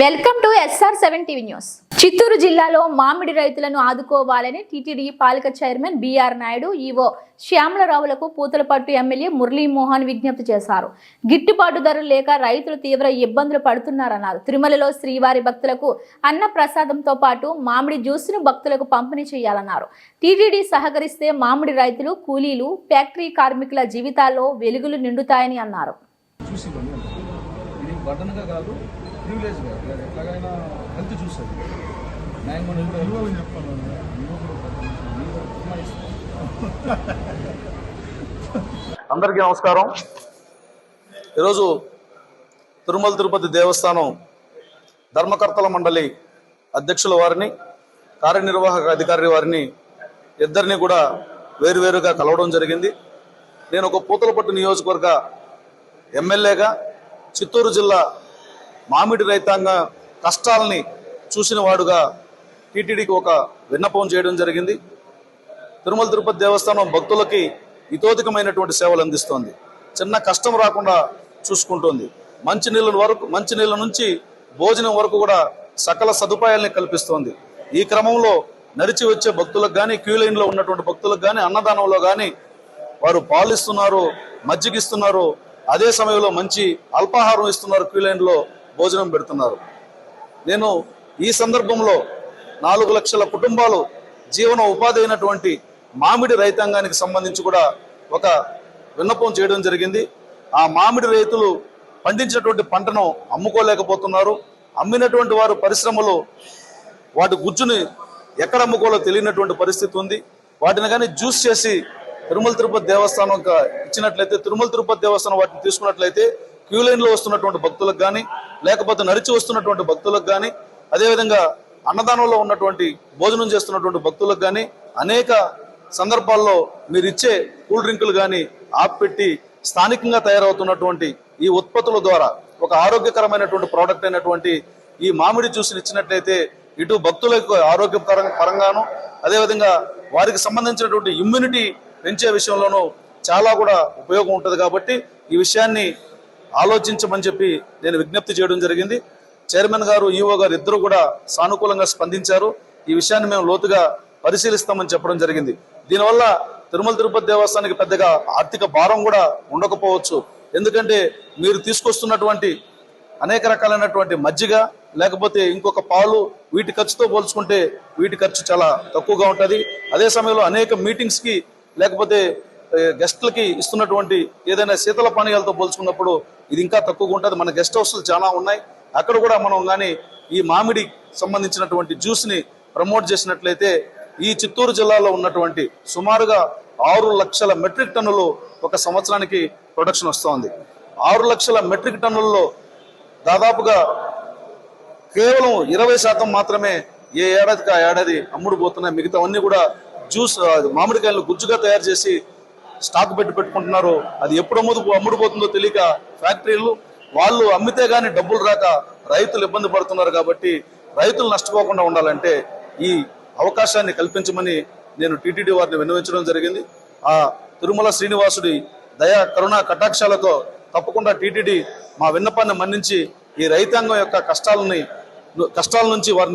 Welcome to SR seven TV news. Chittoor జిల్లాలో మామిడి రైతులను ఆదుకోవాలని టీటీడీ పాలక చైర్మన్ బీఆర్ నాయుడు ఈవో శ్యామలరావులకు పూతలపట్టు ఎమ్మెల్యే మురళీమోహన్ విజ్ఞప్తి చేశారు. గిట్టుబాటు ధరలు లేక రైతులు తీవ్ర ఇబ్బందులు పడుతున్నారన్నారు. తిరుమలలో శ్రీవారి భక్తులకు అన్న ప్రసాదంతో పాటు మామిడి జ్యూస్ను భక్తులకు పంపిణీ చేయాలన్నారు. టీటీడీ సహకరిస్తే మామిడి రైతులు కూలీలు ఫ్యాక్టరీ కార్మికుల జీవితాల్లో వెలుగులు నిండుతాయని అన్నారు. బటన్గా కాదు ప్రివిలేజ్గా ఎట్లాగైనా హెల్త్ చూస్తుంది న్యాయం మన విలువ చెప్పాలి అందరికీ నమస్కారం. ఈరోజు తిరుమల తిరుపతి దేవస్థానం ధర్మకర్తల మండలి అధ్యక్షుల వారిని కార్యనిర్వాహక అధికారి వారిని ఇద్దరిని కూడా వేరువేరుగా కలవడం జరిగింది. నేను ఒక పూతలపట్టు నియోజకవర్గ ఎమ్మెల్యేగా చిత్తూరు జిల్లా మామిడి రైతాంగ కష్టాలని చూసిన వాడుగా టీటీడీకి ఒక విన్నపం చేయడం జరిగింది. తిరుమల తిరుపతి దేవస్థానం భక్తులకి ఇతోధికమైనటువంటి సేవలు అందిస్తోంది. చిన్న కష్టం రాకుండా చూసుకుంటోంది. మంచినీళ్ళ వరకు మంచినీళ్ళ నుంచి భోజనం వరకు కూడా సకల సదుపాయాల్ని కల్పిస్తోంది. ఈ క్రమంలో నడిచి వచ్చే భక్తులకు కానీ క్యూ లైన్లో ఉన్నటువంటి భక్తులకు కానీ అన్నదానంలో కానీ వారు పాలిస్తున్నారు మజ్జిగిస్తున్నారు అదే సమయంలో మంచి అల్పాహారం ఇస్తున్నారు క్యూలైన్లో భోజనం పెడుతున్నారు. నేను ఈ సందర్భంలో నాలుగు లక్షల కుటుంబాలు జీవన ఉపాధి అయినటువంటి మామిడి రైతాంగానికి సంబంధించి కూడా ఒక విన్నపం చేయడం జరిగింది. ఆ మామిడి రైతులు పండించినటువంటి పంటను అమ్ముకోలేకపోతున్నారు. అమ్మినటువంటి వారు పరిశ్రమలు వాటి గుజ్జుని ఎక్కడ అమ్ముకోవాలో తెలియనటువంటి పరిస్థితి ఉంది. వాటిని కానీ జ్యూస్ చేసి తిరుమల తిరుపతి దేవస్థానం ఇచ్చినట్లయితే తిరుమల తిరుపతి దేవస్థానం వాటిని తీసుకున్నట్లయితే క్యూ లో వస్తున్నటువంటి భక్తులకు కానీ లేకపోతే నడిచి వస్తున్నటువంటి భక్తులకు కానీ అదేవిధంగా అన్నదానంలో ఉన్నటువంటి భోజనం చేస్తున్నటువంటి భక్తులకు కానీ అనేక సందర్భాల్లో మీరు ఇచ్చే కూల్ డ్రింకులు కానీ ఆపెట్టి స్థానికంగా తయారవుతున్నటువంటి ఈ ఉత్పత్తుల ద్వారా ఒక ఆరోగ్యకరమైనటువంటి ప్రోడక్ట్ అయినటువంటి ఈ మామిడి జ్యూస్ని ఇచ్చినట్లయితే ఇటు భక్తులకు ఆరోగ్య పరంగాను అదేవిధంగా వారికి సంబంధించినటువంటి ఇమ్యూనిటీ పెంచే విషయంలోనూ చాలా కూడా ఉపయోగం ఉంటుంది కాబట్టి ఈ విషయాన్ని ఆలోచించమని చెప్పి నేను విజ్ఞప్తి చేయడం జరిగింది. చైర్మన్ గారు ఈఓ గారు ఇద్దరు కూడా సానుకూలంగా స్పందించారు. ఈ విషయాన్ని మేము లోతుగా పరిశీలిస్తామని చెప్పడం జరిగింది. దీనివల్ల తిరుమల తిరుపతి దేవస్థానానికి పెద్దగా ఆర్థిక భారం కూడా ఉండకపోవచ్చు. ఎందుకంటే మీరు తీసుకొస్తున్నటువంటి అనేక రకాలైనటువంటి మజ్జిగ లేకపోతే ఇంకొక పాలు వీటి ఖర్చుతో పోల్చుకుంటే వీటి ఖర్చు చాలా తక్కువగా ఉంటుంది. అదే సమయంలో అనేక మీటింగ్స్కి లేకపోతే గెస్ట్లకి ఇస్తున్నటువంటి ఏదైనా శీతల పానీయాలతో పోల్చుకున్నప్పుడు ఇది ఇంకా తక్కువగా ఉంటుంది. మన గెస్ట్ హౌస్లు చాలా ఉన్నాయి. అక్కడ కూడా మనం కానీ ఈ మామిడి సంబంధించినటువంటి జ్యూస్ని ప్రమోట్ చేసినట్లయితే ఈ చిత్తూరు జిల్లాలో ఉన్నటువంటి సుమారుగా ఆరు లక్షల మెట్రిక్ టన్నులు ఒక సంవత్సరానికి ప్రొడక్షన్ వస్తోంది. ఆరు లక్షల మెట్రిక్ టన్నుల్లో దాదాపుగా కేవలం ఇరవై శాతం మాత్రమే ఏ ఏడాదికి ఆ ఏడాది అమ్ముడుపోతున్నాయి. మిగతావన్నీ కూడా జ్యూస్ మామిడికాయలను మామిడికాయలు గుజ్జుగా తయారు చేసి స్టాక్ పెట్టి పెట్టుకుంటున్నారు. అది ఎప్పుడు అమ్ముడు అమ్ముడుపోతుందో తెలియక ఫ్యాక్టరీలు వాళ్ళు అమ్మితే గానీ డబ్బులు రాక రైతులు ఇబ్బంది పడుతున్నారు కాబట్టి రైతులు నష్టపోకుండా ఉండాలంటే ఈ అవకాశాన్ని కల్పించమని నేను టీటీడీ వారిని విన్నవించడం జరిగింది. ఆ తిరుమల శ్రీనివాసుడి దయా కరుణా కటాక్షాలతో తప్పకుండా టీటీడీ మా విన్నపాన్ని మన్నించి ఈ రైతాంగం యొక్క కష్టాలని కష్టాల నుంచి వారిని